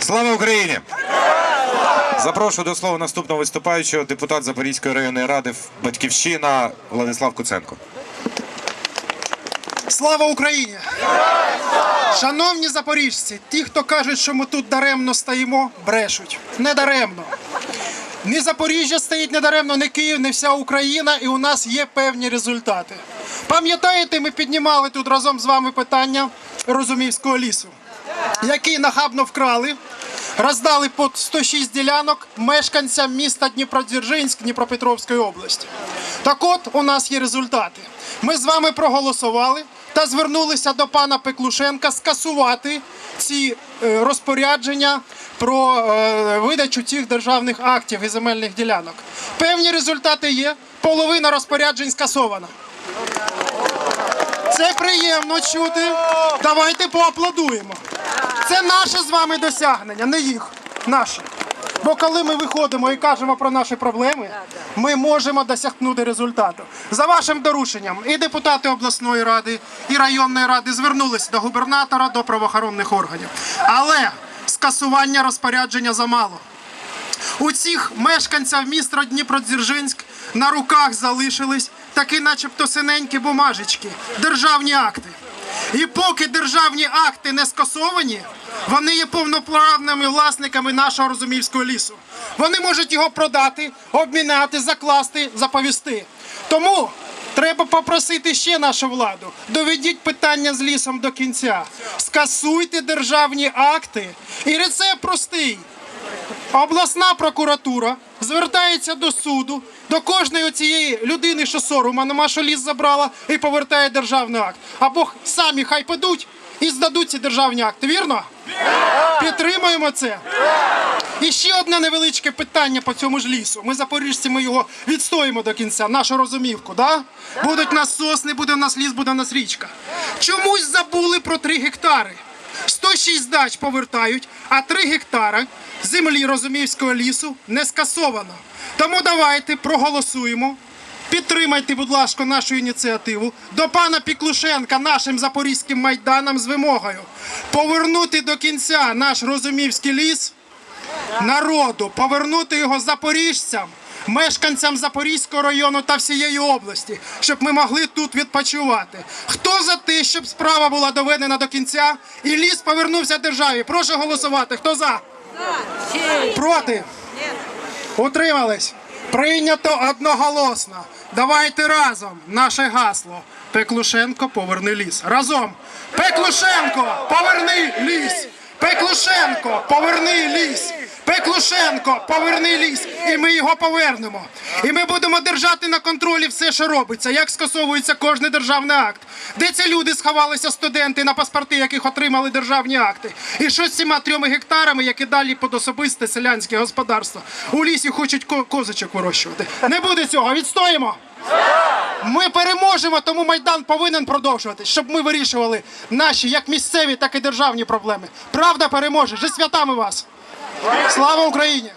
Слава Україні! Запрошую до слова наступного виступаючого, депутат Запорізької районної ради Батьківщина Владислав Куценко. Слава Україні! Шановні запоріжці, ті, хто кажуть, що ми тут даремно стоїмо, брешуть. Не даремно. Ні Запоріжжя стоїть недаремно, не Київ, не вся Україна, і у нас є певні результати. Пам'ятаєте, ми піднімали тут разом з вами питання Розумівського лісу, який нахабно вкрали, роздали по 106 ділянок мешканцям міста Дніпродзержинськ Дніпропетровської області. Так от у нас є результати. Ми з вами проголосували та звернулися до пана Пеклушенка скасувати ці е, розпорядження про е, видачу цих державних актів і земельних ділянок. Певні результати є. Половина розпоряджень скасована. Це приємно чути. Давайте поаплодуємо. Це наше з вами досягнення, не їх. Наше. Бо коли ми виходимо і кажемо про наші проблеми, ми можемо досягнути результату. За вашим дорученням, і депутати обласної ради, і районної ради звернулися до губернатора, до правоохоронних органів. Але скасування розпорядження замало. У цих мешканців міста Дніпродзержинськ на руках залишились такі, начебто, синенькі бумажечки, державні акти. І поки державні акти не скасовані, вони є повноправними власниками нашого Розумівського лісу. Вони можуть його продати, обміняти, закласти, заповісти. Тому треба попросити ще нашу владу. Доведіть питання з лісом до кінця. Скасуйте державні акти. І рецепт простий. Обласна прокуратура звертається до суду, до кожної цієї людини, що сорома нема, що ліс забрала, і повертає державний акт. Або самі хай підуть і здадуть ці державні акти. Вірно? Підтримуємо це. І ще одне невеличке питання по цьому ж лісу. Ми запоріжці, ми його відстоїмо до кінця, нашу розумівку. Да? Будуть нас сосни, буде у нас ліс, буде у нас річка. Чомусь забули про 3 гектари. 106 дач повертають, а 3 гектари землі Розумівського лісу не скасовано. Тому давайте проголосуємо. Підтримайте, будь ласка, нашу ініціативу до пана Піклушенка нашим запорізьким майданом з вимогою повернути до кінця наш Розумівський ліс народу, повернути його запоріжцям, мешканцям Запорізького району та всієї області, щоб ми могли тут відпочивати. Хто за те, щоб справа була доведена до кінця і ліс повернувся державі? Прошу голосувати. Хто за? Проти? Утримались? Прийнято одноголосно. Давайте разом наше гасло. Пеклушенко, поверни ліс. Разом. Пеклушенко, поверни ліс. Пеклушенко, поверни ліс. Пеклушенко, поверни ліс. І ми його повернемо. І ми будемо держати на контролі все, що робиться, як скасовується кожний державний акт. Де ці люди сховалися студенти на паспорти, яких отримали державні акти? І що з цими трьома гектарами, які далі під особисте селянське господарство? У лісі хочуть ко- козочок вирощувати. Не буде цього, відстоїмо. Ми переможемо, тому майдан повинен продовжуватись, щоб ми вирішували наші як місцеві, так і державні проблеми. Правда переможе. Зі святами вас! Слава Україні!